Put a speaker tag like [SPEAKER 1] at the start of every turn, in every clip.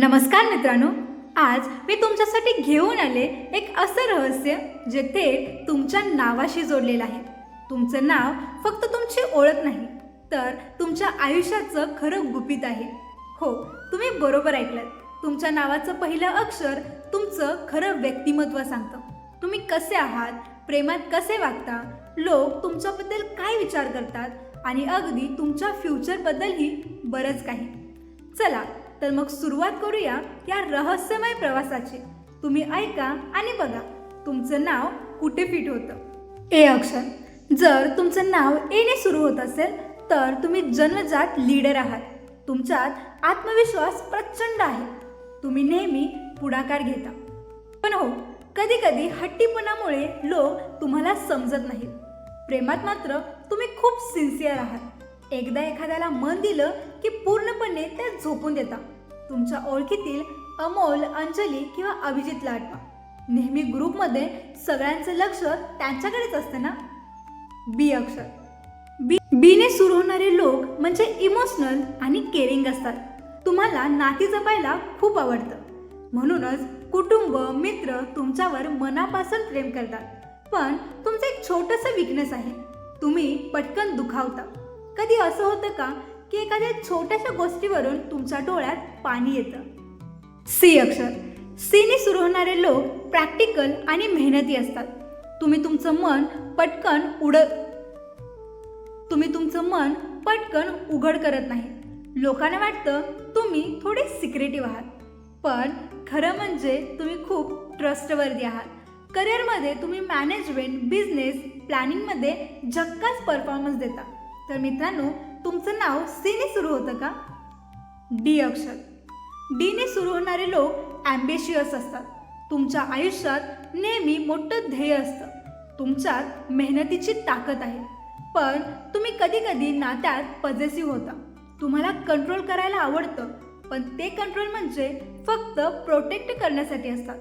[SPEAKER 1] नमस्कार मित्रांनो आज मी तुमच्यासाठी घेऊन आले एक असं रहस्य जे थेट तुमच्या नावाशी जोडलेलं आहे. तुमचं नाव फक्त तुमची ओळख नाही तर तुमच्या आयुष्याचं खरं गुपित आहे. हो तुम्ही बरोबर ऐकलं तुमच्या नावाचं पहिलं अक्षर तुमचं खरं व्यक्तिमत्व सांगतं. तुम्ही कसे आहात प्रेमात कसे वागता लोक तुमच्याबद्दल काय विचार करतात आणि अगदी तुमच्या फ्युचरबद्दलही बरंच काही. चला तर मग सुरुवात करूया या रहस्यमय प्रवासाची. तुम्ही ऐका आणि बघा तुमचं नाव कुठे फिट होतं? ए अक्षर जर तुमचं नाव एने सुरू होत असेल तर तुम्ही जन्मजात लीडर आहात. तुमच्यात आत्मविश्वास प्रचंड आहे. तुम्ही नेहमी पुढाकार घेता. पण हो कधी कधी हट्टीपणामुळे लोक तुम्हाला समजत नाहीत. प्रेमात मात्र तुम्ही खूप सिन्सिअर आहात. एकदा एखाद्याला मन दिलं की पूर्णपणे ते झोपून देता तुमच्या ओळखीतील अमोल अंजली किंवा अभिजितला आठवा नेहमी ग्रुपमध्ये सगळ्यांचं लक्ष त्यांच्याकडेच असतं ना? बी अक्षर. बी बीने सुरू होणारे लोक म्हणजे इमोशनल आणि केअरिंग असतात. तुम्हाला नाती जपायला खूप आवडतं. म्हणूनच कुटुंब मित्र तुमच्यावर मनापासून प्रेम करतात. पण तुमचं एक छोटंसं विकनेस आहे. तुम्ही पटकन दुखावता. कधी असं होतं का की एखाद्या छोट्याशा गोष्टीवरून तुमच्या डोळ्यात पाणी येतं? सी अक्षर. सीने सुरू होणारे लोक प्रॅक्टिकल आणि मेहनती असतात. तुम्ही तुमचं मन पटकन उड तुम्ही तुमचं मन पटकन उघड करत नाही. लोकांना वाटतं तुम्ही थोडे सिक्रेटिव्ह आहात. पण खरं म्हणजे तुम्ही खूप ट्रस्टवर्दी आहात. करिअरमध्ये तुम्ही मॅनेजमेंट बिझनेस प्लॅनिंगमध्ये झक्काच परफॉर्मन्स देता. तर मित्रांनो तुमचं नाव सीने सुरू होतं का? डी अक्षर. डीने सुरू होणारे लोक ॲम्बिशियस असतात. तुमच्या आयुष्यात नेहमी मोठं ध्येय असतं. तुमच्यात मेहनतीची ताकद आहे. पण तुम्ही कधी कधी नात्यात पजेसिव्ह होता. तुम्हाला कंट्रोल करायला आवडतं पण ते कंट्रोल म्हणजे फक्त प्रोटेक्ट करण्यासाठी असतात.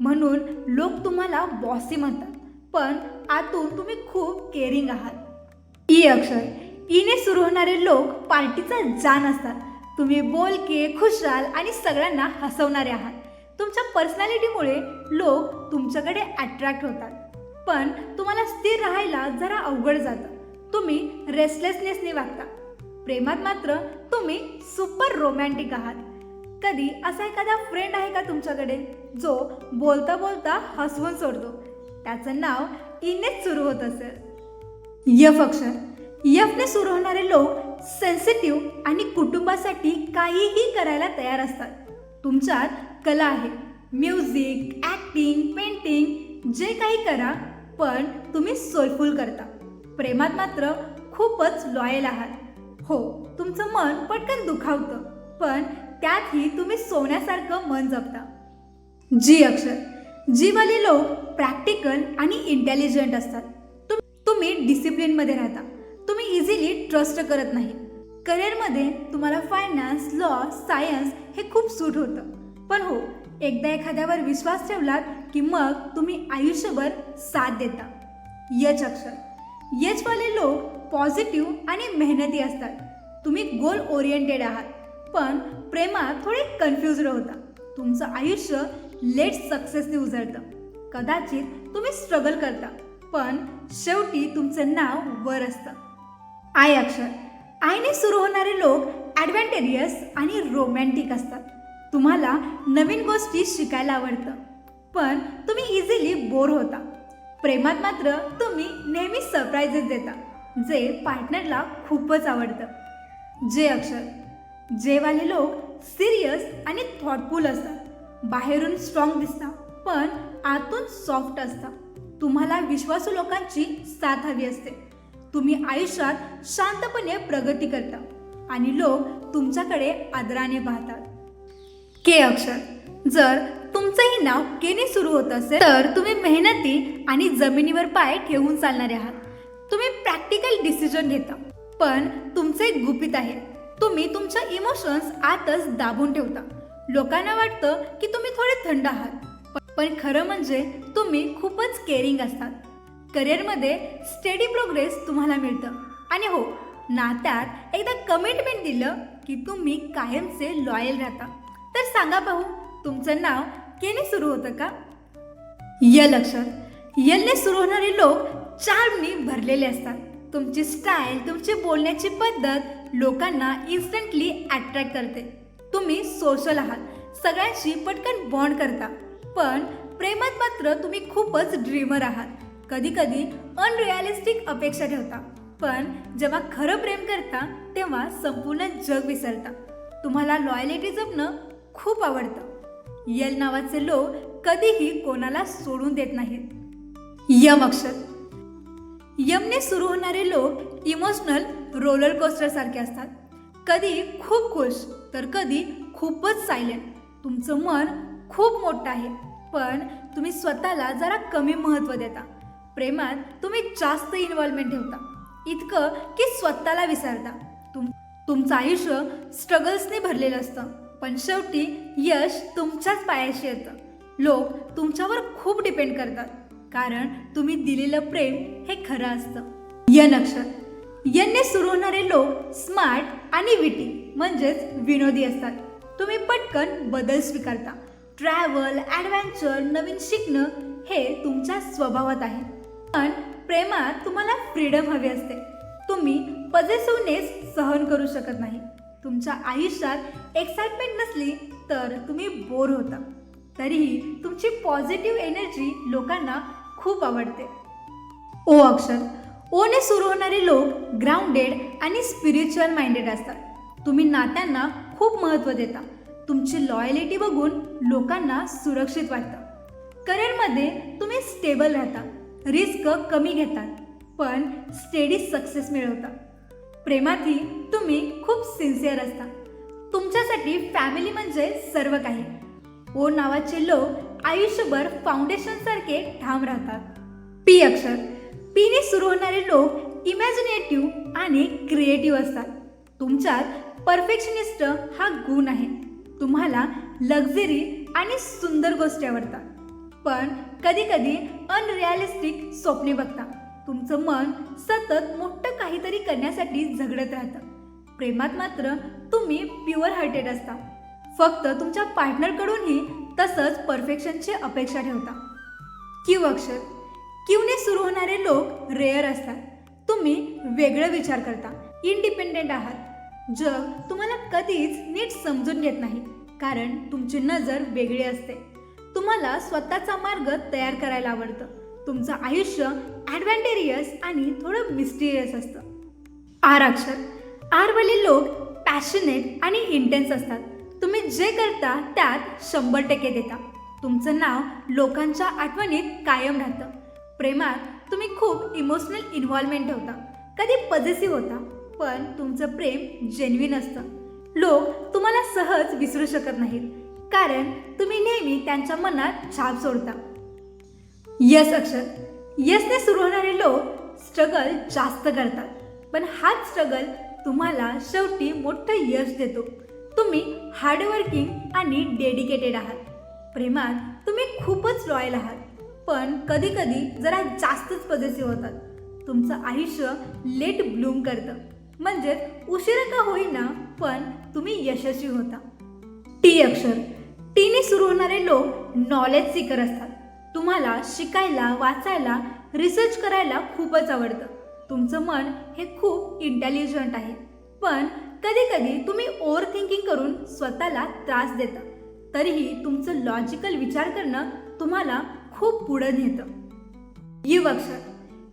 [SPEAKER 1] म्हणून लोक तुम्हाला बॉसी म्हणतात पण आतून तुम्ही खूप केअरिंग आहात. ई अक्षर. ईने सुरू होणारे लोक पार्टीचा जान असतात. तुम्ही बोलके खुशाल आणि सगळ्यांना हसवणारे आहात. तुमच्या पर्सनॅलिटीमुळे लोक तुमच्याकडे अट्रॅक्ट होतात. पण तुम्हाला स्थिर राहायला जरा अवघड जातं. तुम्ही रेस्टलेसनेसने वागता. प्रेमात मात्र तुम्ही सुपर रोमॅन्टिक आहात. कधी असा एखादा फ्रेंड आहे का तुमच्याकडे जो बोलता बोलता हसवून सोडतो? त्याचं नाव इनेच सुरू होत असेल. यफ अक्षर. यफने सुरू होणारे लोक सेन्सिटिव्ह आणि कुटुंबासाठी काहीही करायला तयार असतात. तुमच्यात कला आहे. म्युझिक ॲक्टिंग पेंटिंग जे काही करा पण तुम्ही सोयफुल करता. प्रेमात मात्र खूपच लॉयल आहात. हो तुमचं मन पटकन दुखावतं पण त्यातही तुम्ही सोन्यासारखं मन जपता. जी अक्षर. जीवाले लोक प्रॅक्टिकल आणि इंटेलिजंट असतात. तुम्ही डिसिप्लिनमध्ये राहता. तुम्ही इझिली ट्रस्ट करत नाही. करिअरमध्ये तुम्हाला फायनान्स लॉ सायन्स हे खूप सूट होतं. पण हो एकदा एखाद्यावर विश्वास ठेवलात की मग तुम्ही आयुष्यभर साथ देता. यच अक्षर. यचवाले लोक पॉझिटिव्ह आणि मेहनती असतात. तुम्ही गोल ओरिएंटेड आहात. पण प्रेमात थोडे कन्फ्युज होता. तुमचं आयुष्य लेट सक्सेसने उजळतं. कदाचित तुम्ही स्ट्रगल करता. पण शेवटी तुमचं नाव वर असतं. आय अक्षर. आयने सुरू होणारे लोक ॲडव्हेंटेरियस आणि रोमॅन्टिक असतात. तुम्हाला नवीन गोष्टी शिकायला आवडतं. पण तुम्ही इझिली बोर होता. प्रेमात मात्र तुम्ही नेहमी सरप्राईजेस देता जे पार्टनरला खूपच आवडतं. जे अक्षर. जेवाले लोक सिरियस आणि थॉटफुल असतात. बाहेरून स्ट्रॉंग दिसतात पण आतून सॉफ्ट असतात. तुम्हाला विश्वासू लोकांची साथ हवी असते. तुम्ही आयुष्यात शांतपणे प्रगती करता आणि लोक तुमच्याकडे आदराने पाहतात. के अक्षर जर तुमचंही नाव केने सुरू होत असेल तर तुम्ही मेहनती आणि जमिनीवर पाय ठेवून चालणारे आहात. तुम्ही प्रॅक्टिकल डिसिजन घेता पण तुमचं एक गुपित आहे. तुम्ही तुमच्या इमोशन्स आतच दाबून ठेवता. लोकांना वाटतं की तुम्ही थोडे थंड आहात. पण खरं म्हणजे तुम्ही खूपच केअरिंग असतात. करिअरमध्ये स्टेडी प्रोग्रेस तुम्हाला मिळतं. आणि हो नात्यात एकदा कमिटमेंट दिलं की तुम्ही कायमचे लॉयल राहता. तर सांगा भाऊ तुमचं नाव केने सुरू होतं का? यल अक्षर यलने सुरू होणारे लोक चार्मनी भरलेले असतात. तुमची स्टाईल तुमची बोलण्याची पद्धत लोकांना इन्स्टंटली अट्रॅक्ट करते. तुम्ही सोशल आहात. सगळ्यांशी पटकन बॉन्ड करता. पण प्रेमात मात्र तुम्ही खूपच ड्रीमर आहात. कधी कधी अनरिअलिस्टिक अपेक्षा ठेवता. पण जेव्हा खरं प्रेम करता तेव्हा संपूर्ण जग विसरता. तुम्हाला लॉयलिटी जपणं खूप आवडतं. यल नावाचे लोक कधीही कोणाला सोडून देत नाहीत. यम अक्षर. यमने सुरू होणारे लोक इमोशनल रोलर कोस्टर सारखे असतात. कधी खूप खुश तर कधी खूपच सायलेंट तुमचं मन खूप मोठं आहे. पण तुम्ही स्वतःला जरा कमी महत्त्व देता. प्रेमात तुम्ही जास्त इन्व्हॉल्वमेंट ठेवता. इतकं की स्वतःला विसरता. तुम तुमचं आयुष्य स्ट्रगल्सने भरलेलं असतं. पण शेवटी यश तुमच्याच पायाशी येतं. लोक तुमच्यावर खूप डिपेंड करतात. कारण तुम्ही दिलेलं प्रेम हे खरं असतं. यन अक्षर यनने सुरू होणारे लोक स्मार्ट आणि विटी म्हणजेच विनोदी असतात. तुम्ही पटकन बदल स्वीकारता. ट्रॅव्हल ॲडव्हेंचर नवीन शिकणं हे तुमच्या स्वभावात आहे. पण प्रेमात तुम्हाला फ्रीडम हवी असते. तुम्ही पजेसिव्हनेस सहन करू शकत नाही. तुमच्या आयुष्यात एक्साइटमेंट नसली तर तुम्ही बोर होता. तरीही तुमची पॉझिटिव्ह एनर्जी लोकांना खूप आवडते. ओ अक्षर ओने सुरू होणारे लोक ग्राउंडेड आणि स्पिरिच्युअल माइंडेड असतात. तुम्ही नात्यांना खूप महत्त्व देता. तुमची लॉयलिटी बघून लोकांना सुरक्षित वाटतं. करिअरमध्ये तुम्ही स्टेबल राहता रिस्क कमी घेतात पण स्टेडी सक्सेस मिळवता. प्रेमातही तुम्ही खूप सिन्सिअर असता. तुमच्यासाठी फॅमिली म्हणजे सर्व काही. ओ नावाचे लोक आयुष्यभर फाउंडेशनसारखे ठाम राहतात. पी अक्षर. पीने सुरू होणारे लोक इमॅजिनेटिव्ह आणि क्रिएटिव्ह असतात. तुमच्यात परफेक्शनिस्ट हा गुण आहे. तुम्हाला लक्झरी आणि सुंदर गोष्टी आवडतात. पण कधी कधी अनरिअलिस्टिक स्वप्ने बघता. तुमचं मन सतत मोठं काहीतरी करण्यासाठी झगडत राहतं. प्रेमात मात्र तुम्ही प्युअर हार्टेड असता. फक्त तुमच्या पार्टनरकडूनही तसंच परफेक्शनची अपेक्षा ठेवता. क्यू अक्षर? क्यूने सुरू होणारे लोक रेअर असतात. तुम्ही वेगळं विचार करता. इंडिपेंडेंट आहात. जग तुम्हाला कधीच नीट समजून घेत नाही कारण तुमची नजर वेगळी असते. तुम्हाला स्वतःचा मार्ग तयार करायला आवडतं. तुमचं आयुष्य ॲडव्हेंटेरियस आणि थोडं मिस्टिरियस असतं. आर अक्षर आरवाले लोक पॅशनेट आणि इंटेन्स असतात. तुम्ही जे करता त्यात शंभर टक्के देता. तुमचं नाव लोकांच्या आठवणीत कायम राहतं. प्रेमात तुम्ही खूप इमोशनल इन्व्हॉल्वमेंट ठेवता. कधी पजेसिव्ह होता. पण तुमचं प्रेम जेन्युइन असतं. लोक तुम्हाला सहज विसरू शकत नाहीत. कारण तुम्ही नेहमी त्यांच्या मनात छाप सोडता. यस अक्षर. यसने सुरू होणारे लोक स्ट्रगल जास्त करतात. पण हाच स्ट्रगल तुम्हाला शेवटी मोठं यश देतो. तुम्ही हार्डवर्किंग आणि डेडिकेटेड आहात. प्रेमात तुम्ही खूपच लॉयल आहात. पण कधी कधी जरा जास्तच पजेसिव्ह होतात. तुमचं आयुष्य लेट ब्लूम करतं. म्हणजेच उशिरा का होईना पण तुम्ही यशस्वी होता. टी अक्षर. टीने सुरू होणारे लोक नॉलेज सिकर असतात. तुम्हाला शिकायला वाचायला रिसर्च करायला खूपच आवडतं. तुमचं मन हे खूप इंटेलिजंट आहे. पण कधी कधी तुम्ही ओव्हर थिंकिंग करून स्वतःला त्रास देता. तरीही तुमचं लॉजिकल विचार करणं तुम्हाला खूप पुढं नेतं. यू अक्षर.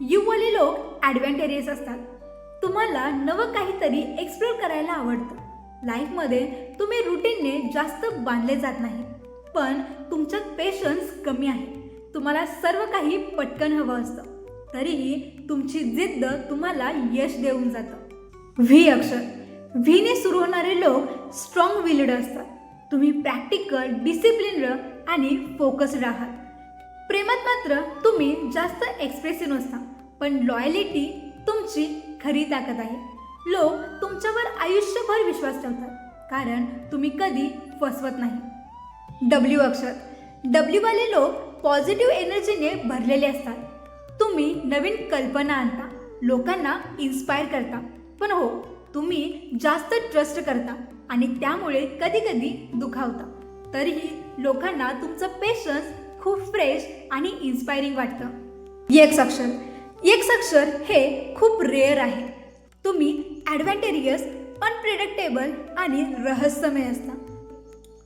[SPEAKER 1] युवाले लोक ॲडव्हेंटेरियस असतात. तुम्हाला नवं काहीतरी एक्सप्लोर करायला आवडतं. लाईफमध्ये तुम्ही रुटीनने जास्त बांधले जात नाही पण तुमच्यात पेशन्स कमी आहे. तुम्हाला सर्व काही पटकन हवं असतं. तरीही तुमची जिद्द तुम्हाला यश देऊन जातं. व्ही अक्षर. व्हीने सुरू होणारे लोक स्ट्रॉंग विल्ड असतात. तुम्ही प्रॅक्टिकल डिसिप्लिन आणि फोकस्ड आहात. प्रेमात मात्र तुम्ही जास्त एक्सप्रेसिव्ह नसता पण लॉयलिटी तुमची खरी ताकद आहे. लोक तुमच्यावर आयुष्यभर विश्वास ठेवतात कारण तुम्ही कधी फसवत नाही. डब्ल्यू अक्षर. डब्ल्यूवाले लोक पॉझिटिव्ह एनर्जीने भरलेले असतात. तुम्ही नवीन कल्पना आणता लोकांना इन्स्पायर करता. पण हो तुम्ही जास्त ट्रस्ट करता आणि त्यामुळे कधी कधी तरीही लोकांना तुमचं पेशन्स खूप फ्रेश आणि इन्स्पायरिंग वाटतं. एक अक्षर. एक अक्षर हे खूप रेअर आहे तुम्ही ॲडव्हेंटेरियस अनप्रिडिक्टेबल आणि रहस्यमय असता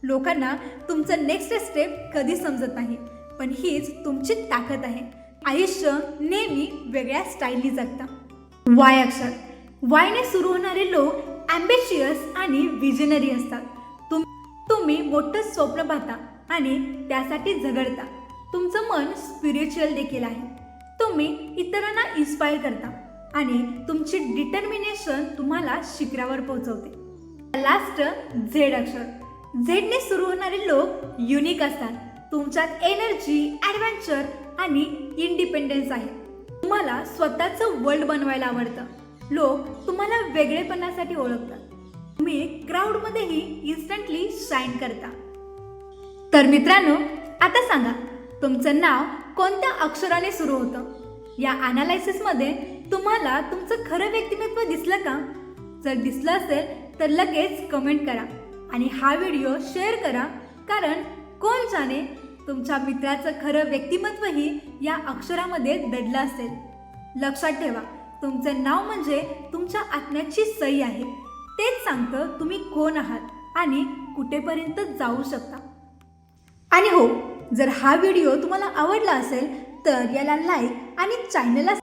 [SPEAKER 1] लोकांना तुमचं नेक्स्ट स्टेप कधी समजत नाही पण हीच तुमची ताकद आहे आयुष्य नेहमी वेगळ्या स्टाईलनी जगता वाय अक्षर वायने सुरू होणारे लोक ॲम्बिशियस आणि विजनरी असतात तुम तुम्ही मोठं स्वप्न पाहता आणि त्यासाठी झगडता तुमचं मन स्पिरिच्युअल देखील आहे तुम्ही इतरांना इन्स्पायर करता आणि तुमची डिटर्मिनेशन तुम्हाला शिखरावर पोहोचवते. लास्ट झेड अक्षर. झेडने सुरू होणारे लोक युनिक असतात. तुमच्यात एनर्जी ॲडव्हेंचर आणि इंडिपेंडन्स आहे. तुम्हाला स्वतःचं वर्ल्ड बनवायला आवडतं. लोक तुम्हाला वेगळेपणासाठी ओळखतात. तुम्ही क्राऊडमध्येही इन्स्टंटली शाईन करता. तर मित्रांनो आता सांगा तुमचं नाव कोणत्या अक्षराने सुरू होतं? या अनालायसिसमध्ये तुम्हाला तुमचं खरं व्यक्तिमत्व दिसलं का? जर दिसलं असेल तर लगेच कमेंट करा आणि हा व्हिडिओ शेअर करा. कारण कोण जाणे तुमच्या मित्राचं खरं व्यक्तिमत्वही या अक्षरामध्ये दडलं असेल. लक्षात ठेवा तुमचं नाव म्हणजे तुमच्या आत्म्याची सही आहे. तेच सांगतं तुम्ही कोण आहात आणि कुठेपर्यंत जाऊ शकता. आणि हो जर हा व्हिडिओ तुम्हाला आवडला असेल तर याला लाईक आणि चॅनलला